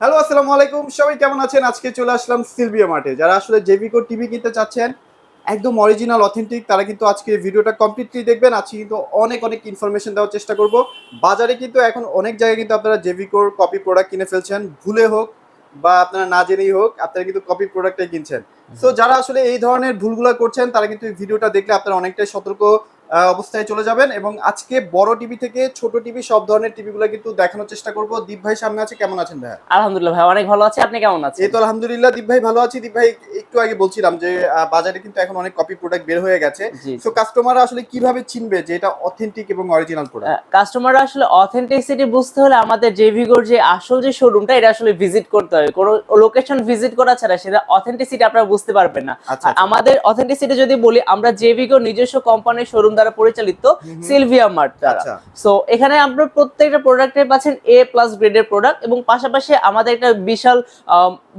Hello আসসালামু আলাইকুম। সবাই কেমন আছেন? আজকে চলে আসলাম সিলভিয়া মার্টে যারা আসলে জেভিকো টিভি কিনতে চাচ্ছেন একদম অরিজিনাল অথেন্টিক তারা কিন্তু আজকে ভিডিওটা কমপ্লিটলি দেখবেন। আজকে কিন্তু অনেক অনেক ইনফরমেশন দেওয়ার চেষ্টা করব। বাজারে কিন্তু এখন অনেক জায়গায় কিন্তু আপনারা জেভিকোর কপি প্রোডাক্ট কিনে ফেলছেন। ভুলে হোক বা আপনারা না জেনেই হোক আপনারা কিন্তু কপি প্রোডাক্টটাই কিনছেন। সো যারা আসলে এই ধরনের ভুলগুলো করছেন তারা কিন্তু এই ভিডিওটা দেখলে আপনারা অনেকটাই সতর্ক অবস্থায় চলে যাবেন এবং আজকে বড় টিভি থেকে ছোট টিভি সব ধরনের টিভিগুলো কিন্তু দেখানোর চেষ্টা করব। দীপ ভাই সামনে আছে কেমন আছেন ভাইয়া? আলহামদুলিল্লাহ ভাই অনেক ভালো আছে আপনি কেমন আছেন? এই তো আলহামদুলিল্লাহ দীপ ভাই ভালো আছি। দীপ ভাই একটু আগে বলছিলাম যে বাজারে কিন্তু এখন অনেক কপি প্রোডাক্ট বের হয়ে গেছে। তো কাস্টমাররা আসলে কীভাবে চিনবে যে এটা অথেন্টিক এবং অরিজিনাল প্রোডাক্ট কাস্টমাররা আসলে অথেন্টিসিটি বুঝতে হলে আমাদের জেভিগোর যে আসল যে শোরুমটা এটা আসলে ভিজিট করতে হবে। কোনো লোকেশন ভিজিট করা ছাড়া সেটা অথেন্টিসিটি আপনারা বুঝতে পারবেন না। আচ্ছা আমাদের অথেন্টিসিটি যদি বলি আমরা জেভিগো নিজস্ব কোম্পানির শোরুম দ্বারা পরিচালিত। সিলভিয়া মার্ট দ্বারা। আচ্ছা। সো এখানে আপনার প্রত্যেকটা প্রোডাক্টে পাচ্ছেন এ প্লাস গ্রেডের প্রোডাক্ট এবং পাশাপাশি আমাদের একটা বিশাল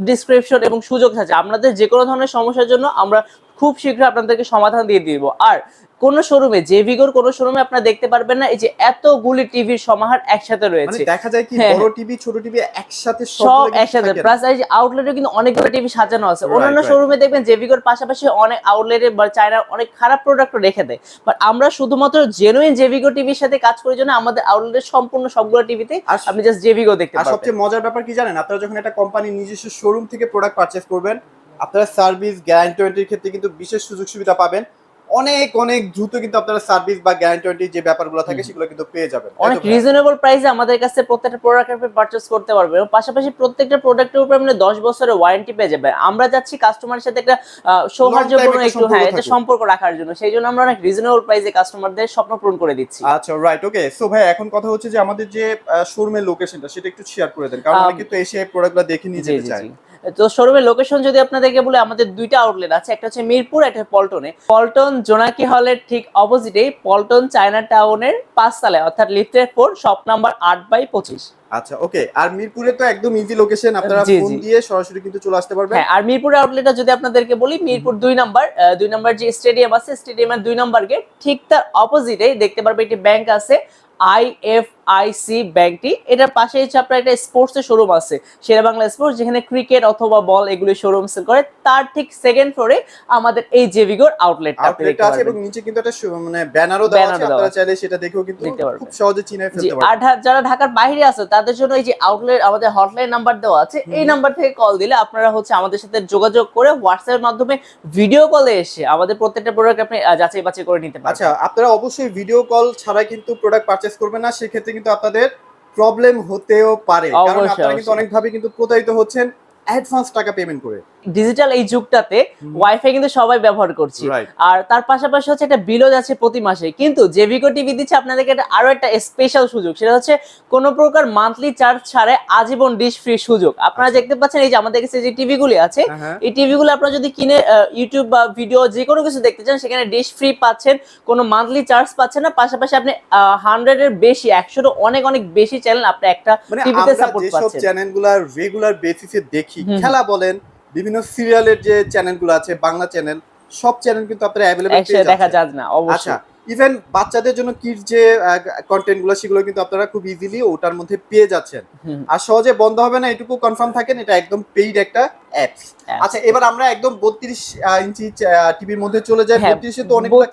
ডিসক্রিপশন এবং সুযোগ আছে। আপনাদের যে কোনো ধরনের সমস্যার জন্য আমরা খুব শীঘ্র আপনাদেরকে সমাধান দিয়ে দিব। আর কোন শোরুমে জেভিগোর কোন শোরুমে আপনারা দেখতে পারবেন না এই যে এতগুলি টিভির সমাহার একসাথে মানে রয়েছে দেখা যায় কি হ্যাঁ, বড় টিভি ছোট টিভি একসাথে সব একসাথে। প্লাস এই যে আউটলেটে কিন্তু অনেকগুলো টিভি সাজানো আছে। অন্যান্য. শোরুমে দেখবেন জেভিগোর পাশাপাশি অনেক আউটলেটে বা চায়নার অনেক খারাপ প্রোডাক্ট রেখে দেয়। বাট আমরা শুধুমাত্র জেনুইন জেভিগো টিভির সাথে কাজ করার জন্য আমাদের আউটলেটের সম্পূর্ণ সবগুলো টিভিতে আপনি জাস্ট জেভিগো দেখতে আর সবচেয়ে মজার ব্যাপার কি জানেন? আপনারা যখন একটা কোম্পানির নিজস্ব শোরুম থেকে প্রোডাক্ট পারচেজ করবেন আপনারা সার্ভিস গ্যারান্টি ওয়ারেন্টির ক্ষেত্রে কিন্তু বিশেষ সুযোগ সুবিধা পাবেন। অনেক অনেক দ্রুত কিন্তু আপনারা সার্ভিস বা গ্যারান্টি যে ব্যাপারগুলো থাকে সেগুলো কিন্তু পেয়ে যাবেন। অনেক রিজনেবল প্রাইসে আমাদের কাছে প্রত্যেকটা প্রোডাক্ট আপনি পারচেস করতে পারবেন। এবং পাশাপাশি প্রত্যেকটা প্রোডাক্টের উপর আপনি দশ বছরের ওয়ারেন্টি পেয়ে যাবেন। আমরা যাচ্ছি কাস্টমারের সাথে একটা সৌহার্দ্যপূর্ণ একটু হ্যাঁ এটা সম্পর্ক রাখার জন্য। সেই জন্য আমরা অনেক রিজনেবল প্রাইসে কাস্টমারদের স্বপ্ন পূরণ করে দিচ্ছি। আচ্ছা রাইট ওকে সো ভাই এখন কথা হচ্ছে যে আমাদের যে শোরুমের লোকেশনটা সেটা একটু শেয়ার করে দেন। কারণ অনেকে তো এসে প্রোডাক্টগুলো দেখে নিয়ে যেতে চায়। তো শোরুমের লোকেশন যদি আপনাদেরকে বলে আমাদের দুইটা আউটলেট আছে একটা হচ্ছে মিরপুর একটা পল্টনে পল্টন জোনাকি হলের ঠিক অপোজিটে পল্টন চায়না টাউনের পাঁচতলায় অর্থাৎ লিফটের ফোর শপ নাম্বার আট বাই পঁচিশ। আচ্ছা ওকে আর মিরপুরে তো একদম ইজি লোকেশন আপনারা ফোন দিয়ে সরাসরি কিন্তু চলে আসতে পারবেন। হ্যাঁ আর মিরপুর আউটলেটটা যদি আপনাদেরকে বলি মিরপুর দুই নাম্বার দুই নাম্বার যে স্টেডিয়াম আছে স্টেডিয়ামের দুই নাম্বার গেট ঠিক তার অপোজিটে দেখতে পারবে একটি ব্যাংক আছে আই এফ আই সি ব্যাংকটি। এটার পাশে হচ্ছে আপনার একটা স্পোর্টসের শোরুম আছে শেরা বাংলা স্পোর্টস যেখানে ক্রিকেট অথবা বল এগুলি শোরুম সেল করে। তার ঠিক সেকেন্ড ফ্লোরে আমাদের এই জেভিগোর আউটলেটটা আপনি আউটলেট আছে এবং নিচে কিন্তু একটা মানে ব্যানারও দেওয়া আছে আপনারা চাইলে সেটা দেখেও কিন্তু খুব সহজে চিনে ফেলতে আর পারবেন। ঢা- যারা ঢাকার বাইরে আছে তাদের জন্য এই যে আউটলেট আমাদের হটলাইন নাম্বার দেওয়া আছে এই নাম্বার থেকে কল দিলে আপনারা হচ্ছে আমাদের সাথে যোগাযোগ করে হোয়াটসঅ্যাপের মাধ্যমে ভিডিও কলে এসে আমাদের প্রত্যেকটা প্রোডাক্ট আপনি যাচাই বাছাই করে নিতে পারবেন। আচ্ছা আপনারা অবশ্যই ভিডিও কল ছাড়া কিন্তু প্রোডাক্ট পারচেজ করবেন না সেক্ষেত্রে কিন্তু আপনাদের প্রবলেম হতেও পারে কারণ আপনারা কিন্তু। অনেকভাবে কিন্তু প্রতারিত হচ্ছেন অ্যাডভান্স টাকা পেমেন্ট করে ডিজিটাল এই যুগটাতে ওয়াইফাই কিন্তু সবাই ব্যবহার করছি। আর তার পাশাপাশি হচ্ছে একটা বিলও যাচ্ছে প্রতি মাসে। কিন্তু যে জেভিকো টিভি দিচ্ছে আপনাদেরকে একটা আরও একটা স্পেশাল সুযোগ। সেটা হচ্ছে কোনো প্রকার মান্থলি চার্জ ছাড়াই আজীবন ডিশ ফ্রি সুযোগ। আপনারা আচ্ছা। দেখতে পাচ্ছেন এই যে আমাদের কাছে যে টিভিগুলি আছে হ্যাঁ হ্যাঁ। এই টিভিগুলো আপনারা যদি কিনে ইউটিউব বা ভিডিও যে কোনো কিছু দেখতে চান সেখানে ডিশ ফ্রি পাচ্ছেন কোনো মান্থলি চার্জ পাচ্ছেন না। পাশাপাশি আপনি হান্ড্রেড এর বেশি একশোরও অনেক অনেক বেশি চ্যানেল আপনি একটা মানে টিভিতে আমরা সাপোর্ট পাচ্ছেন। চ্যানেলগুলো রেগুলার বেসিসে দেখি খেলা বলেন বিভিন্ন সিরিয়ালের যে চ্যানেলগুলো আছে বাংলা চ্যানেল সব চ্যানেল কিন্তু আপনারা অ্যাভেলেবল দেখা যায় না আচ্ছা অবশ্যই ইভেন বাচ্চাদের জন্য কিডস যে কন্টেন্টগুলো সেগুলো কিন্তু আপনারা খুব ইজিলি ওটার মধ্যে পেয়ে যাচ্ছেন। আর সহজে বন্ধ হবে না এটুকু কনফার্ম থাকেন এটা একদম পেইড একটা অ্যাপস আচ্ছা এবার আমরা একদম বত্রিশ ইঞ্চি টিভির মধ্যে চলে যাই। হ্যাঁ, তো অনেকগুলো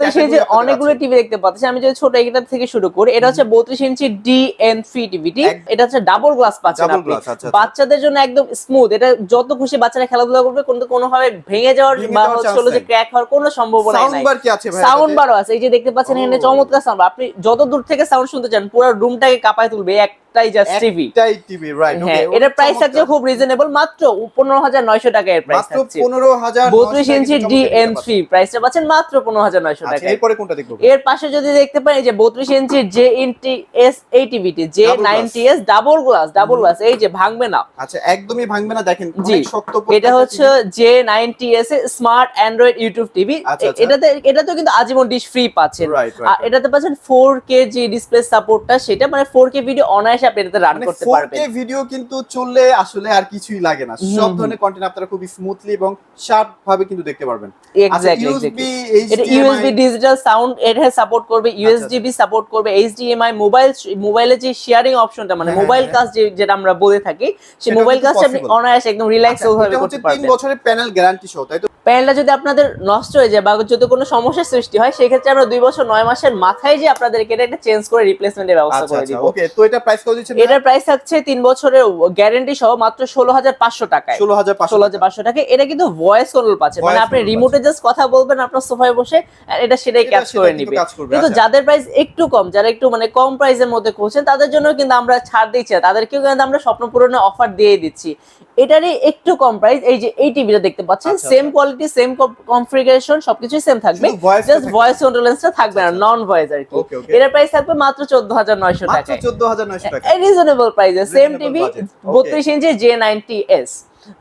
অনেকগুলো টিভি দেখতে পাচ্ছি আমি যদি ছোট এটা থেকে শুরু করি এটা হচ্ছে বত্রিশ ইঞ্চি ডি এন থ্রি টিভিটি এক- এটা হচ্ছে ডাবল গ্লাস পাচ্ছেন আপনি। আচ্ছা আচ্ছা। বাচ্চাদের জন্য একদম স্মুথ এটা যত খুশি বাচ্চারা খেলাধুলা করবে কিন্তু কোনোভাবে ভেঙে যাওয়ার বা হচ্ছে যে ক্র্যাক হওয়ার কোনো সম্ভাবনা সাউন্ড নাই। বার কি আছে ভাই সাউন্ড বারও আছে এই যে দেখতে পাচ্ছেন এখানে চমৎকার সাউন্ড আপনি যত দূর থেকে সাউন্ড শুনতে চান পুরো রুমটাকে কাঁপায় তুলবে এই একটাই জাস্ট টিভি একটাই টিভি রাইট হ্যাঁ এটার প্রাইস থাকছে খুব রিজনেবল মাত্র পনেরো হাজার নয়শো টাকা এর প্রাইস মাত্র থাকছে। পনেরো হাজার বত্রিশ ইঞ্চি ডি এন প্রাইসটা পাচ্ছেন মাত্র পনেরো হাজার নয়শো আচ্ছা টাকা এরপরে কোনটা দেখব? এর পাশে যদি দেখতে পারেন এই যে বত্রিশ ইঞ্চি জে ইনটি এস এই টিভিটি J Double ninety S double glass double glass এই যে ভাঙবে না। আচ্ছা একদমই ভাঙবে না দেখেন অনেক শক্ত এটা হচ্ছে J ninety S smart Android YouTube TV আচ্ছা, আচ্ছা। এটাতে এটাতে কিন্তু আজীবন ডিশ ফ্রি পাচ্ছেন। রাইট আর এটাতে পাচ্ছেন ফোর কে যে ডিসপ্লে সাপোর্টটা সেটা মানে ফোর কে ভিডিও অনায়াসে অনায়াসে আপনি এটাতে রান মানে করতে 4K ভিডিও কিন্তু চললে আসলে আর কিছুই লাগে না। সব ধরনের কন্টেন্ট আপনারা খুব স্মুথলি এবং শার্প ভাবে কিন্তু দেখতে পারবেন। আচ্ছা এক্স্যাক্টলি ইউএসবি এটা ইউএসবি ডিজিটাল সাউন্ড এটা সাপোর্ট করবে আচ্ছা, ইউএসডিবি সাপোর্ট করবে এইচডিএমআই মোবাইল মোবাইলে যে শেয়ারিং অপশনটা মানে হ্যাঁ, মোবাইল হ্যাঁ, কাজ যেটা আমরা বলে থাকি সেই মোবাইল কাজটা আপনি। অনায়াসে একদম রিল্যাক্স ভাবে আচ্ছা, করতে 3 পারবেন বছরের প্যানেল গ্যারান্টি সহ তাই তো? প্যানেলটা যদি আপনাদের নষ্ট হয়ে যায় বা যদি কোনো সমস্যার সৃষ্টি হয় সেক্ষেত্রে আমরা দুই বছর নয় মাসের মাথায় যে আপনাদেরকে এটা চেঞ্জ করে রিপ্লেসমেন্টের ব্যবস্থা আচ্ছা করে আচ্ছা দিব। ওকে তো এটা প্রাইস দিচ্ছেন এটার প্রাইস থাকছে তিন বছরের গ্যারেন্টি সহ মাত্র ষোলো হাজার পাঁচশো টাকায়। 16500 ষোলো হাজার পাঁচশো টাকা। এটা কিন্তু ভয়েস কন্ট্রোল পাচ্ছে। মানে আপনি রিমোটে জাস্ট কথা বলবেন আপনার সোফায় বসে এটা সেটাই ক্যাচ করে নিবে। কিন্তু আচ্ছা। যাদের প্রাইস একটু কম যারা একটু মানে কম প্রাইসের মধ্যে খুঁজছেন তাদের জন্য কিন্তু আমরা ছাড় দিচ্ছি তাদেরকেও কিন্তু আমরা স্বপ্ন পূরণের অফার দিয়ে দিচ্ছি। এটারই একটু কম প্রাইস এই যে এই টিভিটা দেখতে পাচ্ছেন আচ্ছা, সেম আচ্ছা। কোয়ালিটি সেম কনফিগারেশন সবকিছু সেম থাকবে। জাস্ট ভয়েস কন্ট্রোলেন্সটা থাকবে না আচ্ছা, নন ভয়েস আর কি। এটার প্রাইস থাকবে মাত্র চোদ্দ হাজার নয়শো মাত্র টাকায়। 14900 টাকা। Reasonable price same TV budget, okay. বত্রিশ ইঞ্চি জে নাইনটি এস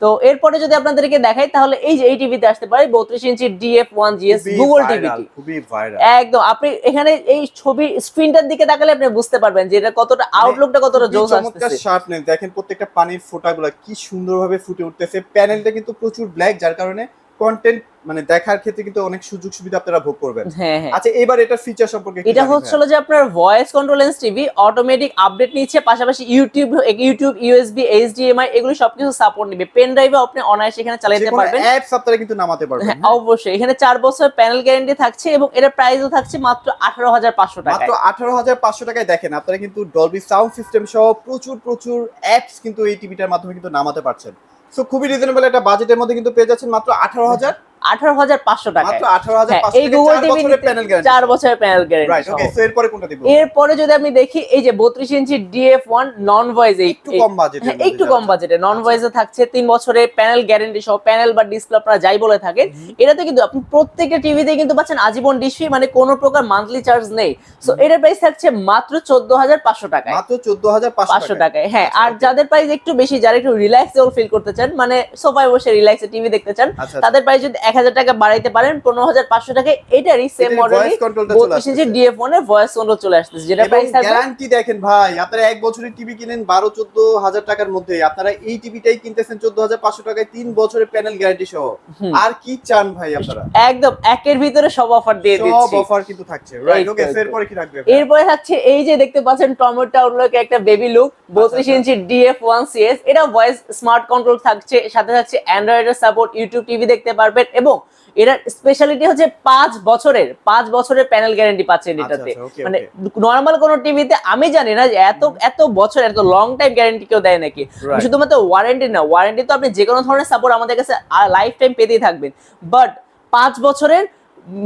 তো এরপরে যদি আপনাদেরকে দেখাই তাহলে এই যে এই টিভিতে আসতে পারে বত্রিশ inch DF one GS Google TV টিভিটি। খুবই ভাইরাল একদম আপনি এখানে এই ছবি স্ক্রিনটার দিকে তাকালে আপনি বুঝতে পারবেন যে এটা কতটা আউটলুকটা কতটা জোস চমৎকার শার্প নেই দেখেন প্রত্যেকটা পানির ফোঁটাগুলো কি সুন্দরভাবে ফুটে উঠতেছে। প্যানেলটা কিন্তু প্রচুর ব্ল্যাক যার কারণে কন্টেন্ট মানে দেখার ক্ষেত্রে কিন্তু অনেক সুযোগ সুবিধা আপনারা ভোগ করবেন। হ্যাঁ হ্যাঁ। আচ্ছা এবার ফিচার সম্পর্কে এটা জানি হচ্ছে ভাই। হলো যে আপনার ভয়েস কন্ট্রোলেন্স টিভি অটোমেটিক আপডেট নিচ্ছে পাশাপাশি ইউটিউব ইউটিউব ইউএসবি এইচডিএমআই এগুলো সবকিছু সাপোর্ট নিবে। পেন ড্রাইভে আপনি অনায়াসে এখানে চালাতে পারবেন। অ্যাপস আপনারা কিন্তু নামাতে পারবেন হ্যাঁ? অবশ্যই। এখানে চার বছর প্যানেল গ্যারেন্টি থাকছে এবং এটার প্রাইসও থাকছে মাত্র আঠারো হাজার পাঁচশো টাকা মাত্র আঠারো হাজার পাঁচশো টাকায় দেখেন আপনারা কিন্তু ডলবি সাউন্ড সিস্টেম সহ প্রচুর প্রচুর অ্যাপস কিন্তু এই টিভিটার মাধ্যমে কিন্তু নামাতে পারছেন। সো খুবই রিজনেবল একটা বাজেটের মধ্যে কিন্তু পেয়ে যাচ্ছেন মাত্র আঠারো হাজার। আঠারো হাজার পাঁচশো টাকা হ্যাঁ, এই গুগল টিভি চার বছরের প্যানেল গ্যারেন্টি এরপরে যদি আমি দেখি এই যে বত্রিশ inch DF one non voice একটু কম বাজেটে নন ভয়েসে থাকছে তিন বছরের প্যানেল গ্যারেন্টি সহ প্যানেল বা ডিসপ্লে আপনারা যাই বলে থাকেন এটাতে কিন্তু আপনি প্রত্যেকটা টিভিতে কিন্তু পাচ্ছেন আজীবন ডিশ মানে কোনো প্রকার মান্থলি চার্জ নেই। সো এটার প্রাইস থাকছে মাত্র চোদ্দ হাজার পাঁচশো টাকায়। মাত্র চোদ্দ হাজার পাঁচশো টাকায়। হ্যাঁ আচ্ছা, আর যাদের প্রাইস একটু বেশি যারা একটু রিল্যাক্সেবল ফিল করতে চান মানে সোফায় বসে রিল্যাক্সে টিভি দেখতে চান আচ্ছা। তাদের প্রাইস যদি এক হাজার টাকা বাড়াইতে পারেন পনেরো হাজার পাঁচশো টাকায় এটারই সেম চলে বত্রিশ ইঞ্চি ডিএফ ওয়ানের ভয়েস কন্ট্রোল চলে আসতেছে যেটা প্রাইস গ্যারান্টি দেখেন ভাই আপনারা এক বছরের টিভি কিনেন বারো চোদ্দ হাজার টাকার মধ্যে আপনারা এই টিভিটাই কিনতেছেন চোদ্দ হাজার পাঁচশো টাকায় তিন বছরের প্যানেল গ্যারান্টি সহ। আর কি চান ভাই আপনারা? একদম একের ভিতরে সব অফার দিয়ে দিচ্ছি। সব অফার কিন্তু থাকছে। রাইট ওকে এরপরে কি থাকবে এরপরে থাকছে এই যে দেখতে পাচ্ছেন টমেটো আউটলুক একটা বেবি লুক বত্রিশ আচ্ছা। ইঞ্চি ডিএফ ওয়ান সিএস এটা ভয়েস স্মার্ট কন্ট্রোল থাকছে সাথে থাকছে অ্যান্ড্রয়েডের সাপোর্ট ইউটিউব টিভি দেখতে পারবেন এবং এটার স্পেশালিটি হচ্ছে পাঁচ বছরের পাঁচ বছরের প্যানেল গ্যারান্টি পাচ্ছেন এটাতে। আচ্ছা, মানে নর্মাল কোন টিভিতে আমি জানি না যে এত এত বছর এত লং টাইম গ্যারান্টি কেউ দেয় নাকি। শুধুমাত্র ওয়ারেন্টি না ওয়ারেন্টি তো আপনি যে কোনো ধরনের সাপোর্ট আমাদের কাছে লাইফ টাইম পেতেই থাকবেন। বাট পাঁচ বছরের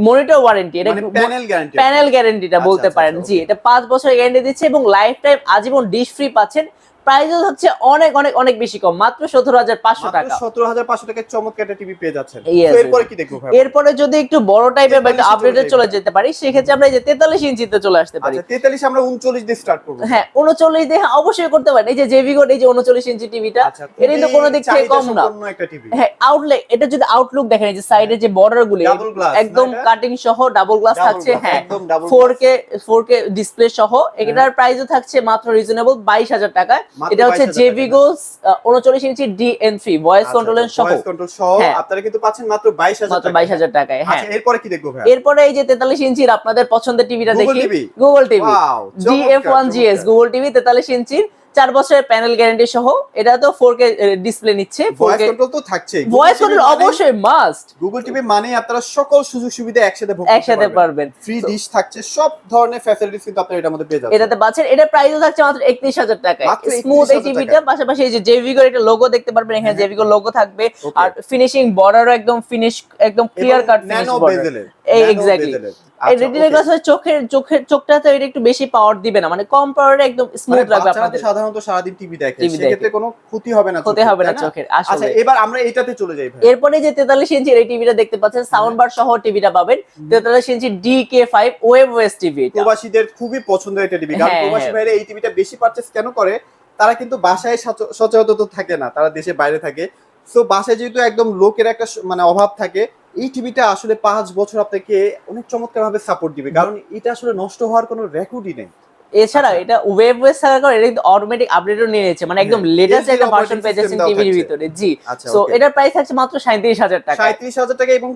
মনিটর ওয়ারেন্টি এটা প্যানেল গ্যারান্টি প্যানেল গ্যারান্টিটা আচ্ছা, বলতে আচ্ছা, পারেন জি এটা পাঁচ বছরের গ্যারান্টি দিচ্ছে এবং লাইফ টাইম আজীবন ডিশ ফ্রি পাচ্ছেন। প্রাইসও হচ্ছে অনেক অনেক অনেক বেশি কম মাত্র সতেরো হাজার পাঁচশো টাকা। সতেরো হাজার পাঁচশো টাকার চমৎকার একটা টিভি পেয়ে যাচ্ছেন। এরপরে কি দেখব এরপরে যদি একটু বড় টাইপের বা একটু আপডেটে চলে যেতে পারি সেক্ষেত্রে আমরা এই যে তেতাল্লিশ ইঞ্চিতে চলে আসতে পারি। আচ্ছা তেতাল্লিশ আমরা উনচল্লিশ দিয়ে স্টার্ট করব। হ্যাঁ উনচল্লিশ দিয়ে হ্যাঁ, অবশ্যই করতে পারেন। এই যে জেভিগোড এই যে উনচল্লিশ ইঞ্চি টিভিটা আচ্ছা এটা কিন্তু কোনো দিক থেকে কম না। হ্যাঁ আউটলেট এটা যদি আউটলুক দেখেন এই যে সাইডে যে বর্ডার গুলি একদম কাটিং সহ ডাবল গ্লাস থাকছে হ্যাঁ four K four K display সহ এটার প্রাইসও থাকছে মাত্র রিজনেবল বাইশ হাজার টাকায়। এটা হচ্ছে 22,000। জেভিগো উনচল্লিশ ইঞ্চি ডিএনসি ভয়েস কন্ট্রোলের সহ ভয়েস কন্ট্রোল সহ। হ্যাঁ। আপনারা কিন্তু পাচ্ছেন মাত্র বাইশ হাজার মাত্র বাইশ হাজার টাকায় হ্যাঁ। আচ্ছা এরপরে কি দেখব ভাই? এরপরে এই যে তেতাল্লিশ ইঞ্চির আপনাদের পছন্দের টিভিটা দেখি। Google TV Wow, GF one GS Google TV তেতাল্লিশ ইঞ্চির চার বছরের প্যানেল গ্যারান্টি সহ এটা তো ফোর কে ডিসপ্লে নিচ্ছে ভয়েস কন্ট্রোল তো ভয়েস কন্ট্রোল অবশ্যই মাস্ট গুগল টিভি মানে আপনারা সকল সুযোগ সুবিধা একসাথে ভোগ একসাথে পারবেন। ফ্রি ডিশ থাকছে সব ধরনের ফ্যাসিলিটিস কিন্তু আপনারা এটার মধ্যে পেয়ে যাচ্ছেন। এটাতে পাচ্ছেন এটা প্রাইসও থাকছে মাত্র একত্রিশ হাজার টাকায়। স্মুথ এই 31,000 টিভিটা পাশাপাশি এই যে জেভিগোর একটা লোগো দেখতে পারবেন এখানে হ্যাঁ। জেভিগোর লোগো থাকবে। আর ফিনিশিং বর্ডারও একদম ফিনিশ একদম ক্লিয়ার কাট ফিনিশ বর্ডার এই exactly। এই রেটিনা গ্লাস চোখের চোখের চোখটাতে এটা একটু বেশি পাওয়ার দিবে না। মানে কম পাওয়ারে একদম স্মুথ মানে লাগবে আপনাদের। সাধারণত সারাদিন টিভি দেখে TV সেক্ষেত্রে কোনো ক্ষতি হবে না হতে হবে না চোখের আচ্ছা এবার আমরা এটাতে চলে যাই ভাই। এরপরে যে তেতাল্লিশ ইঞ্চির এই টিভিটা দেখতে পাচ্ছেন সাউন্ড বার সহ টিভিটা পাবেন। তেতাল্লিশ inch D K five webOS TV প্রবাসীদের খুবই পছন্দের একটা টিভি কারণ হ্যাঁ, প্রবাসী হ্যাঁ। ভাইরা এই টিভিটা বেশি কেন করে? তারা কিন্তু বাসায় সচ- সচরাচর থাকে না তারা দেশে বাইরে থাকে। সো বাসায় যেহেতু একদম লোকের একটা মানে অভাব থাকে এই টিভিটা আসলে পাঁচ বছর আপনাকে অনেক চমৎকার ভাবে সাপোর্ট দিবে। কারণ এটা আসলে নষ্ট হওয়ার কোনো রেকর্ডই নেই। এছাড়া এটা ওয়েব ওয়েস থাকার কারণে এটা কিন্তু অটোমেটিক আপডেটও নিয়ে নিয়েছে। মানে একদম লেটেস্ট একটা ভার্সন পেয়ে যাচ্ছেন টিভির ভিতরে। জি। আচ্ছা সো এটার প্রাইস থাকছে মাত্র সাঁত্রিশ হাজার টাকা। সাঁত্রিশ হাজার টাকা এবং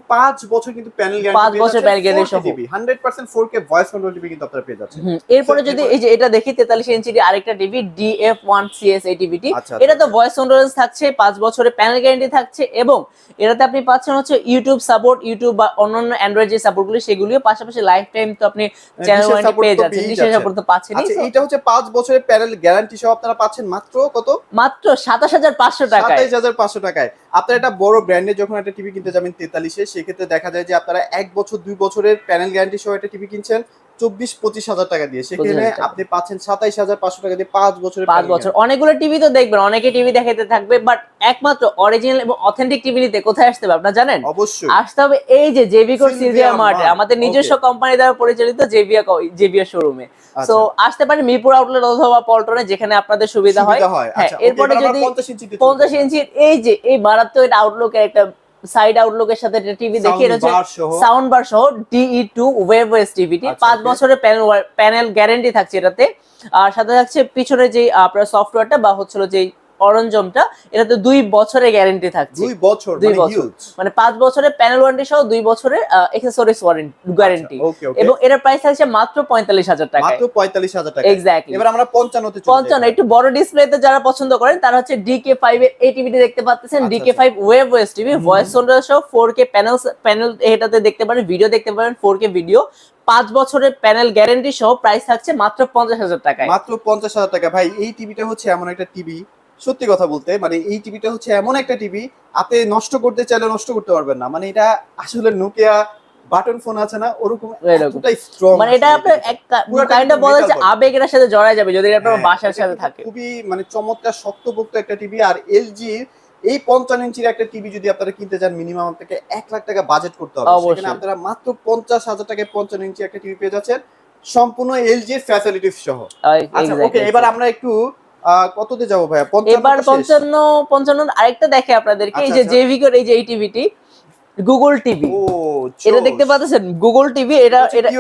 বছর কিন্তু প্যানেল বছর guarantee সহ। TV hundred percent four K voice control TV কিন্তু আপনারা পেয়ে যাচ্ছেন। এরপরে যদি এই যে এটা দেখি তেতাল্লিশ ইঞ্চি আরেকটা টিভি ডিএফ ওয়ান সিএস এই টিভিটি আচ্ছা, এটা তো ভয়েস কন্ট্রোলেন্স থাকছে পাঁচ বছরের প্যানেল গ্যারান্টি থাকছে এবং এটাতে আপনি পাচ্ছেন হচ্ছে ইউটিউব সাপোর্ট ইউটিউব বা অন্যান্য অ্যান্ড্রয়েড যে সাপোর্টগুলো সেগুলিও পাশাপাশি লাইফ টাইম তো আপনি চ্যানেল পেয়ে যাচ্ছেন। যাচ্ছেন। সাপোর্ট তো পাচ্ছেনই আচ্ছা হচ্ছে পাঁচ বছরের প্যানেল গ্যারান্টি সহ আপনারা পাচ্ছেন মাত্র কত? মাত্র সাতাশ হাজার পাঁচশো টাকায়। সাতাইশ হাজার পাঁচশো টাকায়। আপনারা একটা বড় ব্র্যান্ডে যখন একটা টিভি কিনতে যাবেন তেতাল্লিশে সেক্ষেত্রে দেখা যায় যে আপনারা এক বছর দুই বছরের প্যানেল গ্যারান্টি সহ একটা টিভি কিনছেন। চব্বিশ পঁচিশ হাজার টাকা দিয়ে। সেখানে আপনি পাচ্ছেন সাতাইশ হাজার পাঁচশো টাকা দিয়ে পাঁচ বছরের পাঁচ বছর। অনেকগুলো টিভি তো দেখবেন অনেকে টিভি দেখাতে থাকবে বাট একমাত্র অরিজিনাল এবং অথেন্টিক টিভি নিতে কোথায় আসতে হবে আপনারা জানেন? অবশ্যই। আসতে হবে এই যে সিলভিয়া মার্টে আমাদের নিজস্ব কোম্পানি দ্বারা পরিচালিত জেভিয়া জেভিয়া শোরুমে। সো আসতে পারে মিরপুর আউটলেট অথবা পল্টনে যেখানে আপনাদের সুবিধা হয়। হ্যাঁ, আচ্ছা এরপরে যদি পঞ্চাশ ইঞ্চির এই যে এই মারাত্মক আউটলুকের একটা সাইড আউটলুকের সাথে একটা টিভি দেখিয়ে রয়েছে সাউন্ড বার সহ ডিই টু ওয়েব ওয়েস টিভিটি টি। পাঁচ বছরের প্যানেল প্যানেল গ্যারেন্টি থাকছে এটাতে। আর সাথে থাকছে পিছনে যে আপনার সফটওয়্যারটা বা হচ্ছিল যে অরঞ্জমটা এটাতে দুই বছরের গ্যারেন্টি থাকছে। দুই বছর দুই মানে বছর। মানে পাঁচ বছরের প্যানেল ওয়ারেন্টি সহ দুই বছরের অ্যাক্সেসরিজ গ্যারেন্টি ওকে ওকে এবং এটার প্রাইস থাকছে মাত্র পঁয়তাল্লিশ হাজার টাকা মাত্র পঁয়তাল্লিশ হাজার টাকা এক্স্যাক্টলি এবার আমরা পঞ্চান্নতে। পঞ্চান্ন একটু বড় ডিসপ্লেতে যারা পছন্দ করেন তারা হচ্ছে ডিকে ফাইভ এর এই টিভিটি দেখতে পাচ্ছেন। আচ্ছা, DK five webOS TV voice control সহ ফোর কে প্যানেল প্যানেল এটাতে দেখতে পারেন ভিডিও দেখতে পারেন ফোর কে ভিডিও পাঁচ বছরের প্যানেল গ্যারেন্টি সহ প্রাইস থাকছে মাত্র পঞ্চাশ হাজার টাকায়। মাত্র পঞ্চাশ হাজার টাকা ভাই এই টিভিটা হচ্ছে এমন একটা টিভি সত্যি কথা বলতে মানে এই টিভিটা হচ্ছে এমন একটা টিভি আপনি নষ্ট করতে চাইলে নষ্ট করতে পারবেন না। মানে এটা আসলে নোকিয়া বাটন ফোন আছে না ওরকম। এতটাই স্ট্রং মানে এটা আপনার এক পুরোটা কাইন্ড কিন্তু বলা metal যাচ্ছে আবেগ এটার সাথে জড়ায় যাবে যদি আপনার হ্যাঁ, বাসার সাথে থাকে। খুবই মানে চমৎকার শক্তপোক্ত একটা টিভি। আর এলজি এই পঞ্চান্ন ইঞ্চির একটা টিভি যদি আপনারা কিনতে চান মিনিমাম আপনাকে এক লাখ টাকা বাজেট করতে হবে। সেখানে আপনারা মাত্র পঞ্চাশ হাজার টাকায় পঞ্চান্ন ইঞ্চি একটা টিভি পেয়ে যাচ্ছেন। সম্পূর্ণ এলজি ফ্যাসিলিটিস সহ। আচ্ছা ওকে এবার আমরা একটু কততে যাব ভাইয়া? এবার 55 টা শেষ? পঞ্চান্ন পঞ্চান্ন আরেকটা দেখে আপনাদেরকে এই আচ্ছা, যে আচ্ছা। জেভিকোর এই যে এই টিভিটি গুগল টিভি ও এটা দেখতে পাচ্ছেন? গুগল টিভি এটা এটা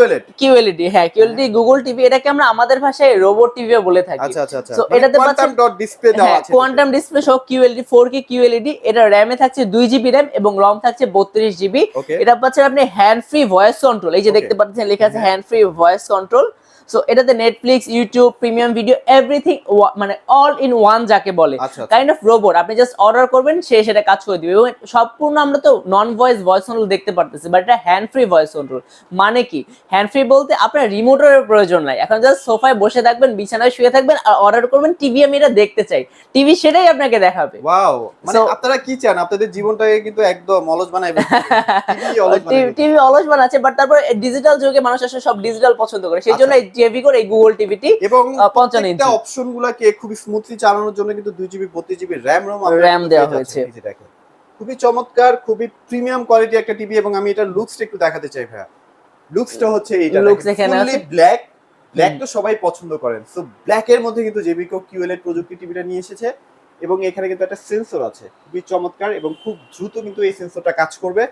কিউএলইডি হ্যাঁ কিউএলইডি গুগল টিভি এটাকে আমরা আমাদের ভাষায় রোবট টিভিও বলে থাকি। আচ্ছা আচ্ছা আচ্ছা। মানে এটাতে পাচ্ছেন- dot display দেওয়া হ্যাঁ আছে কোয়ান্টাম ডিসপ্লে সহ কিউএলইডি ফোর কে কিউএলইডি এটা র্যামে থাকছে দুই জিবি র্যাম এবং রম থাকছে বত্রিশ জিবি ওকে এটা পাচ্ছেন আপনি হ্যান্ড ফ্রি ভয়েস কন্ট্রোল এই যে দেখতে পাচ্ছেন লেখা আছে হ্যাঁ। Hand free voice control so এটাতে Netflix YouTube premium video everything মানে অল ইন ওয়ান যাকে বলে। আচ্ছা আচ্ছা। কাইন্ড অফ রোবট আপনি জাস্ট অর্ডার করবেন সে সেটা কাজ করে দিবে। এবং সম্পূর্ণ আমরা তো নন ভয়েস ভয়েস কন্ট্রোল দেখতে পারতেছি বাট এটা হ্যান্ড ফ্রি ভয়েস কন্ট্রোল মানে কি? হ্যান্ড ফ্রি বলতে আপনার রিমোটের প্রয়োজন নাই। এখন জাস্ট সোফায় বসে থাকবেন বিছানায় শুয়ে থাকবেন আর অর্ডার করবেন টিভি আমি এটা দেখতে চাই। টিভি সেটাই আপনাকে দেখাবে। ওয়াও মানে আপনারা কি চান? আপনাদের জীবনটাকে কিন্তু একদম অলস বানায় টিভি অলস বানাই টিভি অলস বানাচ্ছে বাট তারপর ডিজিটাল যুগে মানুষ আসলে সব ডিজিটাল পছন্দ করে। সেই আচ্ছা। জন্য এই জেভিকোর এই গুগল টিভিটি এবং আহ, 55 প্রত্যেকটা ইঞ্চি। অপশন গুলাকে খুবই স্মুথলি চালানোর জন্য কিন্তু দুই জিবি বত্রিশ জিবি র্যাম RAM দেওয়া হয়েছে। খুবই চমৎকার খুবই প্রিমিয়াম কোয়ালিটি একটা টিভি এবং আমি এটা লুকসটা একটু দেখাতে চাই ভাইয়া লুকসটা হচ্ছে এইটা Looks এখানে আছে। ব্ল্যাক ব্ল্যাক তো সবাই পছন্দ করেন সো ব্ল্যাক এর মধ্যে কিন্তু জেবিকো কিউএলএড প্রযুক্তি টিভিটা নিয়ে এসেছে এবং এখানে কিন্তু একটা সেন্সর আছে খুবই চমৎকার এবং খুব দ্রুত কিন্তু এই সেন্সরটা কাজ করবে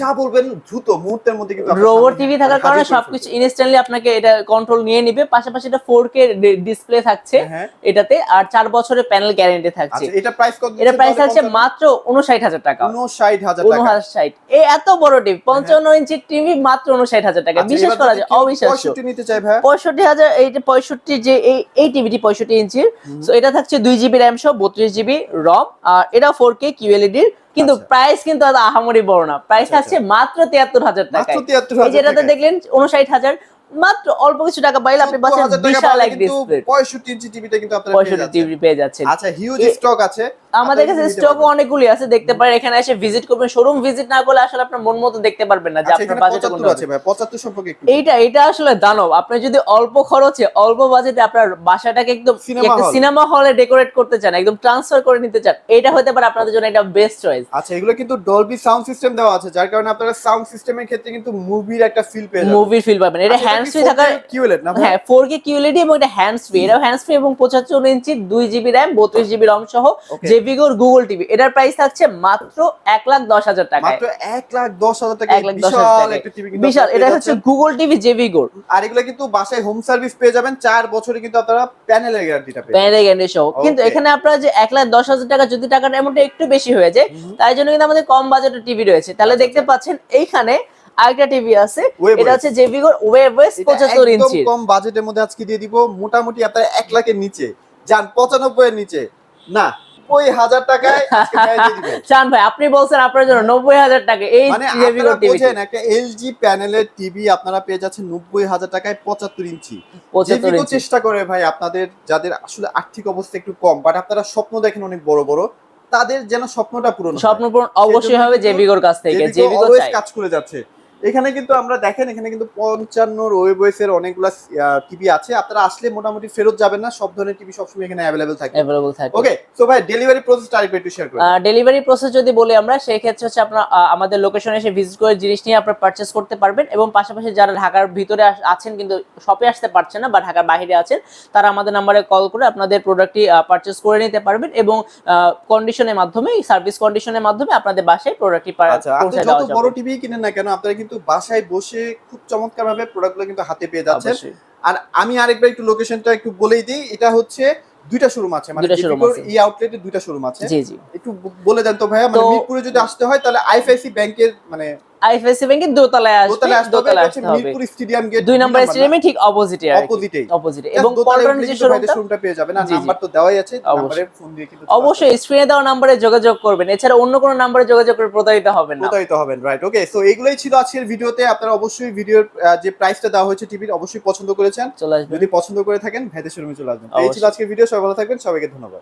যা বলবেন দ্রুত মুহূর্তের মধ্যে কিন্তু রোবট টিভি থাকার কারণে সবকিছু ইনস্ট্যান্টলি আপনাকে এটা কন্ট্রোল নিয়ে নিবে। পাশাপাশি এটা ফোর কে ডিসপ্লে থাকছে হ্যাঁ এটাতে আর চার বছরের প্যানেল গ্যারেন্টি থাকছে। আচ্ছা এটা প্রাইস কত এটা প্রাইস থাকছে মাত্র উনষাট হাজার টাকা। উনষাট হাজার টাকা। উনষাট এই এত বড় টিভি পঞ্চান্ন ইঞ্চি টিভি মাত্র উনষাট হাজার টাকা। বিশেষ বিশ্বাস এবার করা যায় অবিশ্বাস্য। 65 নিতে চাই ভাই পঁয়ষট্টি হাজার এই যে পঁয়ষট্টি যে এই এই টিভিটি পঁয়ষট্টি ইঞ্চির। সো এটা থাকছে দুই জিবি র্যাম সহ বত্রিশ জিবি রম আর এটা ফোর কে কিউএলইডির কিন্তু আচ্ছা। প্রাইস কিন্তু এত আহামরি বড় না। প্রাইস আসছে মাত্র তিয়াত্তর হাজার টাকা টাকায়। 73 যেটাতে দেখলেন উনষাট হাজার মাত্র অল্প কিছু টাকা পাইলে আপনি পাচ্ছেন বিশাল এক ডিসপ্লে 65 ইঞ্চি টিভিটা কিন্তু আপনারা পেয়ে পঁয়ষট্টি যাচ্ছেন। টিভি পেয়ে যাচ্ছেন। আচ্ছা হিউজ স্টক আছে। আমাদের কাছে স্টক অনেকগুলি আছে দেখতে পারেন। এখানে এসে ভিজিট করবেন। শোরুম ভিজিট না করলে আসলে আপনার মন মতো দেখতে পারবেন না যে আচ্ছা আপনার বাজেট 75 আছে ভাই 75 সম্পর্কে একটু এইটা এটা আসলে দানব। আপনি যদি অল্প খরচে অল্প বাজেটে আপনার বাসাটাকে একদম একটা সিনেমা হলে ডেকোরেট করতে চান একদম ট্রান্সফার করে নিতে চান এটা হতে পারে আপনাদের জন্য এটা বেস্ট চয়েস আচ্ছা এগুলো কিন্তু ডলবি সাউন্ড সিস্টেম দেওয়া আছে যার কারণে আপনারা সাউন্ড সিস্টেমের ক্ষেত্রে কিন্তু মুভির একটা ফিল পেয়ে যাবেন। মুভি ফিল পাবেন। এটা আচ্ছা, হ্যান্ডস ফ্রি থাকার কিউএলএড না হ্যাঁ ফোর কে কিউএলইডি এবং এটা হ্যান্ডস ফ্রি এটা হ্যান্ডস ফ্রি এবং পঁচাত্তর ইঞ্চি দুই জিবি র্যাম বত্রিশ জিবি রম সহ. জেভিগোর গুগল টিভি এটার প্রাইস থাকছে মাত্র এক লাখ দশ হাজার টাকায়। মাত্র এক লাখ দশ হাজার টাকা বিশাল একটা টিভি কিন্তু বিশাল এটা হচ্ছে গুগল টিভি জেভিগোর আর এগুলো কিন্তু বাসায় হোম সার্ভিস পেয়ে যাবেন চার বছরে কিন্তু আপনারা প্যানেলের গ্যারান্টিটা পেয়ে প্যানেল গ্যারান্টি সহ। কিন্তু এখানে আপনারা যে এক লাখ দশ হাজার টাকা যদি টাকাটা এমনটা একটু বেশি হয়ে যায় তাই জন্য কিন্তু আমাদের কম বাজেটের টিভি রয়েছে। তাহলে আচ্ছা, দেখতে পাচ্ছেন এইখানে আরেকটা টিভি আছে। এটা হচ্ছে জেভিগোর এটা পঁচাত্তর একদম কম বাজেটের মধ্যে আজকে দিয়ে দিব মোটামুটি আপনারা এক লাখের নিচে। যান পঁচানব্বই এর নিচে। না টাকায় আজকে ভাই দিয়ে দিবে। চান ভাই আপনি বলছেন আপনার জন্য নব্বই হাজার টাকা। এই মানে আপনারা একটা এলজি প্যানেলের টিভি আপনারা পেয়ে যাচ্ছেন নব্বই হাজার টাকায় পঁচাত্তর ইঞ্চি। চেষ্টা করে ভাই আপনাদের যাদের আসলে আর্থিক অবস্থা একটু কম বাট আপনারা স্বপ্ন দেখেন অনেক বড় বড়। তাদের যেন স্বপ্নটা পূরণ স্বপ্ন পূরণ অবশ্যই হবে জেভিগোর কাছ থেকে। কাজ করে যাচ্ছে। এখানে কিন্তু আমরা দেখেন এখানে কিন্তু পঞ্চান্নর ওয়েবওয়েস এর অনেকগুলা টিভি আছে। আপনারা আসলে মোটামুটি ফেরত যাবেন না সব ধরনের টিভি সবসময় এখানে অ্যাভেলেবেল থাকে। অ্যাভেলেবল থাকে। ওকে সো ভাই ডেলিভারি প্রসেসটা আরেকটু একটু শেয়ার করুন। ডেলিভারি প্রসেস যদি বলি আমরা সেই ক্ষেত্রে হচ্ছে আপনার আমাদের লোকেশনে এসে ভিজিট করে জিনিস নিয়ে আপনার পারচেস করতে পারবেন এবং পাশাপাশি যারা ঢাকার ভিতরে আছেন কিন্তু শপে আসতে পারছেন না বা ঢাকার বাইরে আছেন তারা আমাদের নাম্বারে কল করে আপনাদের প্রোডাক্টটি পারচেস করে নিতে পারবেন এবং কন্ডিশনের মাধ্যমে সার্ভিস কন্ডিশনের মাধ্যমে আপনাদের বাসায় প্রোডাক্টটি আচ্ছা পৌঁছে যত বড় টিভি কিনেন না কেন আপনারা কিন্তু বাসায় বসে খুব চমৎকার ভাবে প্রোডাক্টগুলো কিন্তু হাতে পেয়ে যাচ্ছে আর আমি আরেকবার একটু লোকেশনটা একটু বলেই দিই এটা হচ্ছে দুইটা শোরুম আছে। মানে এই আউটলেটে দুইটা শোরুম আছে। জি জি। একটু বলে দেন তো ভাইয়া মানে মিরপুরে যদি আসতে হয় তাহলে আইএফআইসি ব্যাংকের মানে আইএফএসসি ব্যাংকের দোতলায় আসবে দোতলায় আসতে হবে মিরপুর স্টেডিয়াম গেট দুই নম্বর স্টেডিয়ামে ঠিক অপোজিটে অপোজিটে অপোজিটে এবং কন্ট্রোল যে শোরুমটা শোরুমটা পেয়ে যাবেন। আর। নাম্বার তো দেওয়াই আছে। নাম্বারে ফোন দিয়ে কিন্তু অবশ্যই স্ক্রিনে দেওয়া নাম্বারে যোগাযোগ করবেন। এছাড়া অন্য কোনো নাম্বারে যোগাযোগ করে প্রতারিত হবেন না। প্রতারিত হবেন রাইট ওকে সো এগুলোই ছিল আজকের ভিডিওতে। আপনারা অবশ্যই ভিডিওর যে প্রাইসটা দেওয়া হয়েছে টিভির অবশ্যই পছন্দ করেছেন। যদি পছন্দ করে থাকেন ভাইদের শোরুমে চলে আসবেন। এই ছিল। আজকের ভিডিও সবাই ভালো থাকবেন সবাইকে ধন্যবাদ।